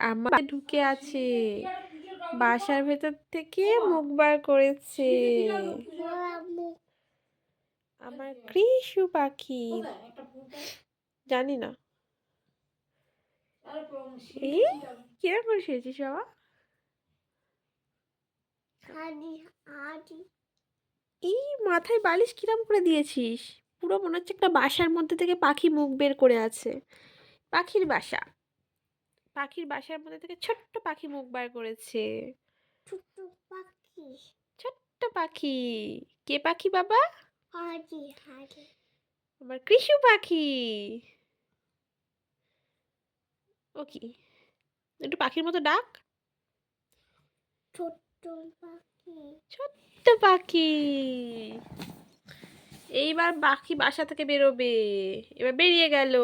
আমার ঢুকে আছে। বাসার ভেতর থেকে মুখ বার করেছে। আমার কৃষু পাখি। জানি না। এই কিরম করে শুয়েছিস বাবা এই মাথায় বালিশ কিরম করে দিয়েছিস? পুরো মনে হচ্ছে একটা বাসার মধ্যে থেকে পাখি মুখ বের করে আছে। পাখির বাসা। পাখির বাসার মধ্যে থেকে ছোট্ট পাখি মুখ বার করেছে। ছোট্ট পাখি? কে পাখি বাবা? আমার কৃষু পাখি। ও কি? একটু পাখির মতো ডাক। ছোট্ট পাখি। ছোট্ট পাখি। এইবার পাখি বাসা থেকে বেরোবে। এবার বেরিয়ে গেল।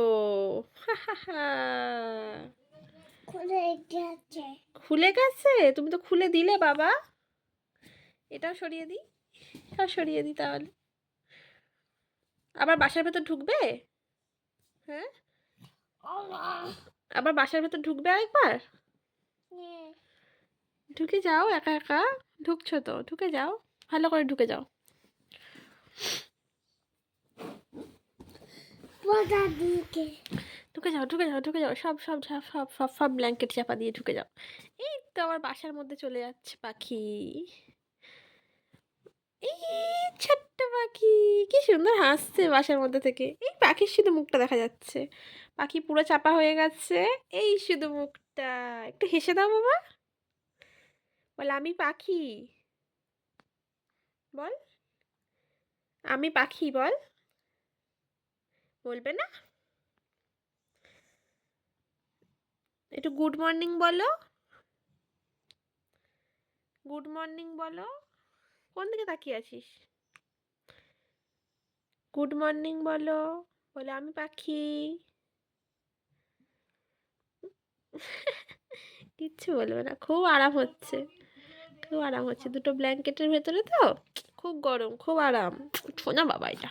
খুলে গেছে? তুমি তো খুলে দিলে বাবা। এটাও সরিয়ে দিই এটাও সরিয়ে দিই তাহলে। আবার বাসার ভেতর ঢুকবে? হ্যাঁ? আবার বাসার ভেতর ঢুকবে আরেকবার? ঢুকে যাও একা একা ঢুকছো তো ঢুকে যাও ভালো করে ঢুকে যাও। ঢুকে যাও ঢুকে যাও ঢুকে যাও। সব সব সব সব সব সব ব্ল্যাঙ্কেট চাপা দিয়ে ঢুকে যাও। এই তো আমার বাসার মধ্যে চলে যাচ্ছে পাখি। এই ছোট্ট পাখি, কি সুন্দর হাসছে বাসার মধ্যে থেকে। এই পাখির শুধু মুখটা দেখা যাচ্ছে। পাখি পুরো চাপা হয়ে গেছে। এই শুধু মুখটা। একটু হেসে দাও বাবা। বল, আমি পাখি। বল। আমি পাখি, বল। বলবে না। একটু গুড মর্নিং বলো। গুড মর্নিং বলো। কোন দিকে তাকিয়ে আছিস? গুড মর্নিং বলো, বলে আমি পাখি। কিচ্ছু বলবে না, খুব আরাম হচ্ছে। খুব আরাম হচ্ছে, দুটো ব্ল্যাঙ্কেটের ভেতরে তো, খুব গরম, খুব আরাম। শোনা বাবা এটা।